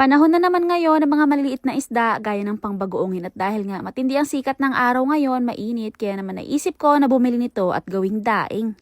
Panahon na naman ngayon ng mga maliliit na isda gaya ng pangbagoongin at dahil nga matindi ang sikat ng araw ngayon, mainit, kaya naman naisip ko na bumili nito at gawing daing.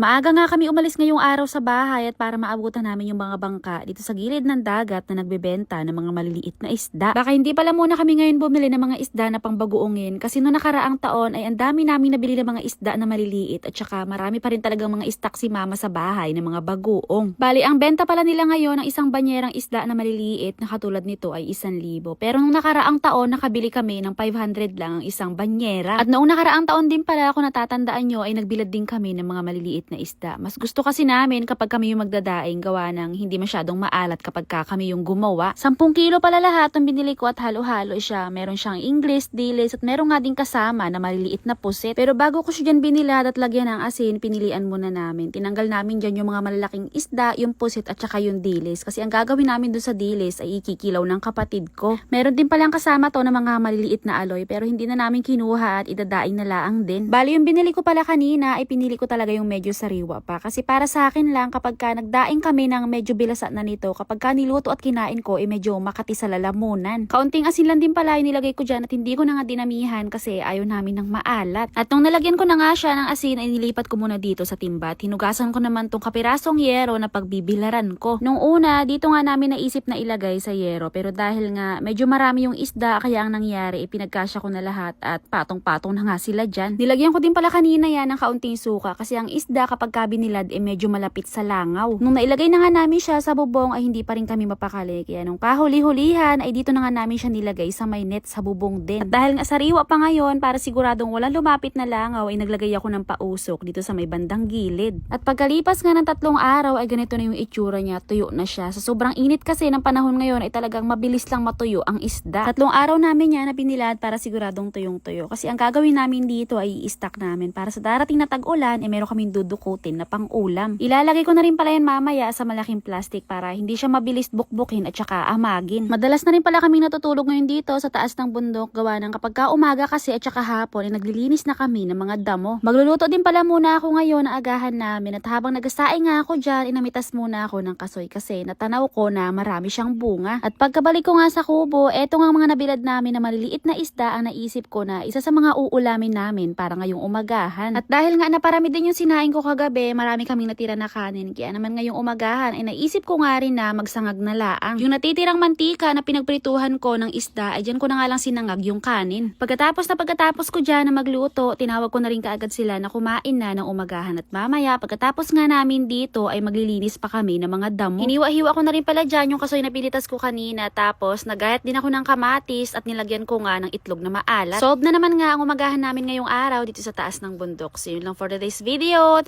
Maaga nga kami umalis ngayong araw sa bahay at para maabutan namin yung mga bangka dito sa gilid ng dagat na nagbebenta ng mga maliliit na isda. Baka hindi pala muna kami ngayon bumili ng mga isda na pangbagoongin kasi noong nakaraang taon ay ang dami namin nabili ng mga isda na maliliit at saka marami pa rin talagang mga istak si mama sa bahay ng mga bagoong. Bali, ang benta pala nila ngayon ng isang banyerang isda na maliliit na katulad nito ay isang libo. Pero nung nakaraang taon nakabili kami ng 500 lang ang isang banyera. At noong nakaraang taon din pala kung natatandaan nyo ay nagbilad din kami ng mga maliliit na isda. Mas gusto kasi namin kapag kami yung magdadaing gawa ng hindi masyadong maalat kapag ka kami yung gumawa. 10 kilo pala lahat ang binili ko at halo-halo siya. Meron siyang English, dilis at meron nga din kasama na maliliit na pusit. Pero bago ko siya dyan binilad at lagyan ng asin, pinilian muna namin. Tinanggal namin dyan yung mga malalaking isda, yung pusit at saka yung dilis. Kasi ang gagawin namin dun sa dilis ay ikikilaw ng kapatid ko. Meron din palang kasama to ng mga maliliit na aloy pero hindi na namin kinuha at idadaing na laang din. Bali yung binili ko pala kanina ay pinili ko talaga yung medyo sariwa pa. Kasi para sa akin lang kapag ka nagdaing kami ng medyo bilasa na nito, kapag ka niluto at kinain ko ay medyo makati sa lalamunan. Kaunting asin lang din pala yung nilagay ko dyan at hindi ko na nga dinamihan kasi ayaw namin ng maalat. At nung nalagyan ko na nga siya ng asin ay nilipat ko muna dito sa timba. Hinugasan ko naman tong kapirasong yero na pagbibilaran ko. Nung una, dito nga namin naisip na ilagay sa yero pero dahil nga medyo marami yung isda kaya ang nangyari ipinagkasya ko na lahat at patong-patong na nga sila dyan. Nilagyan ko din pala kanina yan ng kaunting suka kasi ang isda kapag kabinilad eh medyo malapit sa langaw. Nung nailagay na nga namin siya sa bubong ay hindi pa rin kami mapakali kaya nung kahuli-hulihan ay dito na nga namin siya nilagay sa may net sa bubong din. At dahil nga sariwa pa ngayon para siguradong walang lumapit na langaw ay naglagay ako ng pausok dito sa may bandang gilid. At pagkalipas nga ng tatlong araw ay ganito na yung itsura niya, tuyo na siya. Sa sobrang init kasi ng panahon ngayon ay talagang mabilis lang matuyo ang isda. Tatlong araw namin yan na binilad para siguradong tuyong-tuyo. Kasi ang gagawin namin dito ay i-stack namin para sa darating na tag-ulan ay meron kaming dudukutin na pang-ulam. Ilalagay ko na rin pala yan mamaya sa malaking plastic para hindi siya mabilis bukbukin at saka amagin. Madalas na rin pala kami natutulog ngayon dito sa taas ng bundok gawa ng kapag ka umaga kasi at saka hapon ay naglilinis na kami ng mga damo. Magluluto din pala muna ako ngayon na agahan namin at habang nagasaing nga ako dyan, inamitas muna ako ng kasoy kasi natanaw ko na marami siyang bunga. At pagkabalik ko nga sa kubo, eto nga mga nabilad namin na maliliit na isda ang naisip ko na isa sa mga uulamin namin para ngayong umagahan. At dahil nga naparami din yung sinaing ko kagabi, marami kaming natira na kanin. Kaya naman ngayong umagahan ay naisip ko nga rin na magsangag na laang. Yung natitirang mantika na pinagprituhan ko ng isda ay dyan ko na nga lang sinangag yung kanin. Pagkatapos na pagkatapos ko dyan na magluto, tinawag ko na rin kaagad sila na kumain na ng umagahan at mamaya pagkatapos nga namin dito ay maglilinis pa kami ng mga damo. Hiniwa-hiwa ko na rin pala dyan yung kasoy na pinitas ko kanina tapos nagayat din ako ng kamatis at nilagyan ko nga ng itlog na maalat. Solved na naman nga ang umagahan namin ngayong araw dito sa taas ng bundok. So yun lang for today's video.